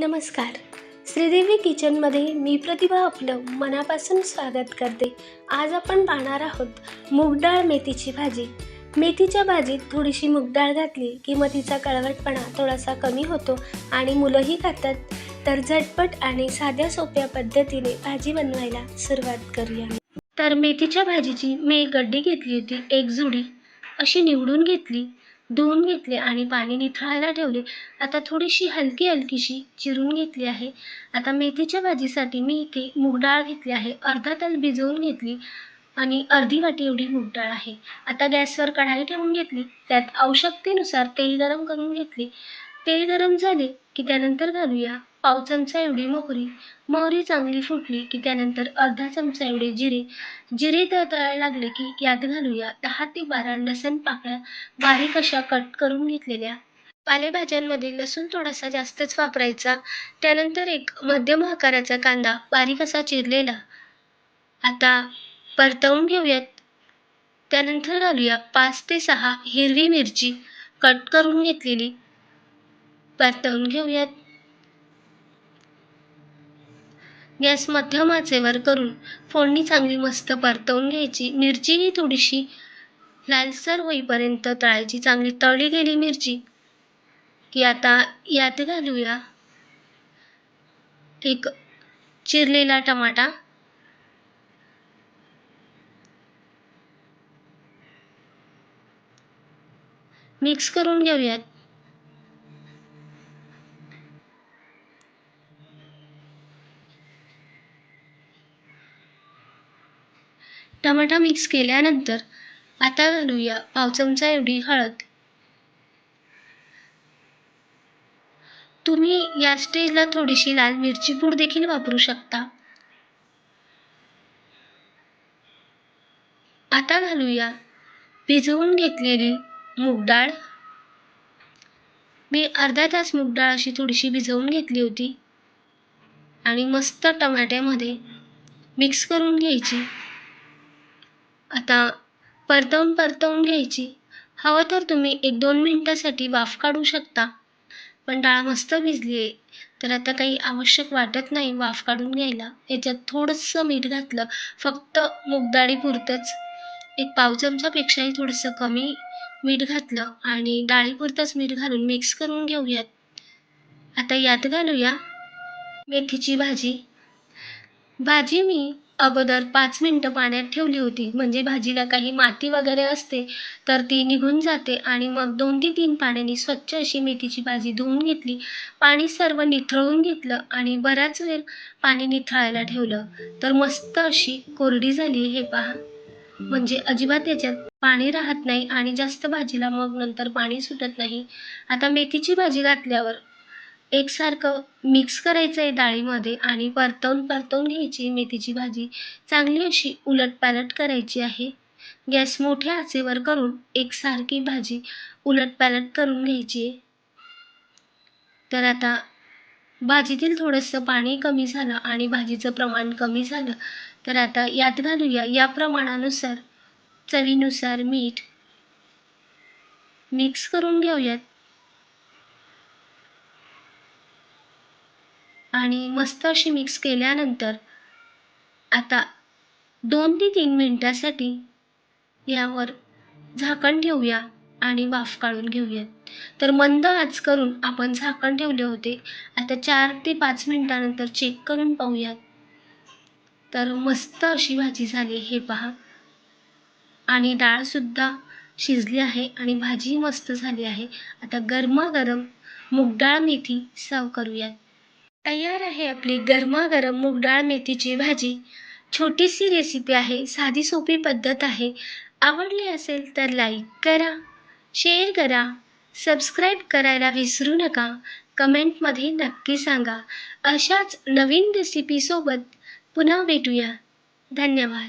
नमस्कार. श्रीदेवी किचनमध्ये मी प्रतिभा आपलं मनापासून स्वागत करते. आज आपण पाहणार आहोत मूगडाळ मेथीची भाजी. मेथीच्या भाजीत थोडीशी मूगडाळ घातली की मग तिचा कळवटपणा थोडासा कमी होतो आणि मुलंही खातात. तर झटपट आणि साध्या सोप्या पद्धतीने भाजी बनवायला सुरुवात करूया. तर मेथीच्या भाजीची मी एक गड्डी घेतली होती एक जुडी. अशी निवडून घेतली धुवून घेतले आणि पाणी निथळायला ठेवले. आता थोडीशी हलकी हलकीशी चिरून घेतली आहे. आता मेथीच्या भाजीसाठी मी इथे मूगडाळ घेतली आहे. अर्धा तास भिजवून घेतली आणि अर्धी वाटी एवढी मूगडाळ आहे. आता गॅसवर कढाई ठेवून घेतली. त्यात आवश्यकतेनुसार तेल गरम करून घेतले. ते गरम झाले की त्यानंतर घालूया पाव चमचा एवढी मोहरी. मोहरी चांगली फुटली की त्यानंतर अर्धा चमचा एवढे जिरे. जिरे तळायला लागले की यात घालूया दहा ते बारा लसण पाकळ्या बारीक अशा कट करून घेतलेल्या. पालेभाज्यांमध्ये लसूण थोडासा जास्तच वापरायचा. त्यानंतर एक मध्यम आकाराचा कांदा बारीक असा चिरलेला. आता परतवून घेऊयात. त्यानंतर घालूया पाच ते सहा हिरवी मिरची कट करून घेतलेली. परतवून घेऊयात. गॅस मध्यम आचेवर करून फोडणी चांगली मस्त परतवून घ्यायची. मिरची ही थोडीशी लालसर होईपर्यंत तळायची. चांगली तळली गेली मिरची की आता यात घालूया एक चिरलेला टमाटा. मिक्स करून घेऊयात. टमाटा मिक्स केल्यानंतर आता घालूया पाव चमचा एवढी हळद. तुम्ही या स्टेजला थोडीशी लाल मिरची पूड देखील वापरू शकता. आता घालूया भिजवून घेतलेली मूग डाळ. मी अर्धा तास मूग डाळ अशी थोडीशी भिजवून घेतली होती. आणि मस्त टमाट्यामध्ये मिक्स करून घ्यायची. आता परतवून परतवून घ्यायची. हवं तर तुम्ही एक दोन मिनटासाठी वाफ काढू शकता. पण डाळ मस्त भिजली आहे तर आता काही आवश्यक वाटत नाही वाफ काढून घ्यायला. याच्यात थोडंसं मीठ घातलं फक्त मूगडाळीपुरतंच एक पाव चमचापेक्षाही थोडंसं कमी मीठ घातलं आणि डाळीपुरतंच मीठ घालून मिक्स करून घेऊयात. आता यात घालूया मेथीची भाजी. भाजी मी अगोदर पाच मिनटं पाण्यात ठेवली होती. म्हणजे भाजीला काही माती वगैरे असते तर ती निघून जाते आणि मग दोन ते तीन पाण्याने स्वच्छ अशी मेथीची भाजी धुवून घेतली. पाणी सर्व निथळून घेतलं आणि बराच वेळ पाणी निथळायला ठेवलं. तर मस्त अशी कोरडी झाली हे पहा. म्हणजे अजिबात याच्यात पाणी राहत नाही आणि जास्त भाजीला मग नंतर पाणी सुटत नाही. आता मेथीची भाजी घातल्यावर एकसारखं मिक्स करायचं आहे डाळीमध्ये आणि परतवून परतवून घ्यायची मेथीची भाजी. चांगली अशी उलटपालट करायची आहे. गॅस मोठ्या आचेवर करून एकसारखी भाजी उलटपालट करून घ्यायची आहे. तर आता भाजीतील थोडंसं पाणी कमी झालं आणि भाजीचं प्रमाण कमी झालं. तर आता यात घालूया. या प्रमाणानुसार चवीनुसार मीठ मिक्स करून घेऊयात. आणि मस्त अशी मिक्स केल्यानंतर आता दोन ते तीन मिनटासाठी यावर झाकण ठेवूया आणि वाफ काढून घेऊयात तर मंद आच करून आपण झाकण ठेवले होते. आता चार ते पाच मिनटानंतर चेक करून पाहूयात. तर मस्त अशी भाजी झाली हे पहा. आणि डाळसुद्धा शिजली आहे आणि भाजी मस्त झाली आहे. आता गरमागरम मूगडाळ मेथी सर्व करूयात. तयार आहे आपली गरमागरम मूग डाळ मेथीची भाजी. छोटीशी रेसिपी आहे साधी सोपी पद्धत आहे. आवडली असेल तर लाईक करा शेअर करा सबस्क्राईब करायला विसरू नका. कमेंटमध्ये नक्की सांगा. अशाच नवीन रेसिपीसोबत पुन्हा भेटूया. धन्यवाद.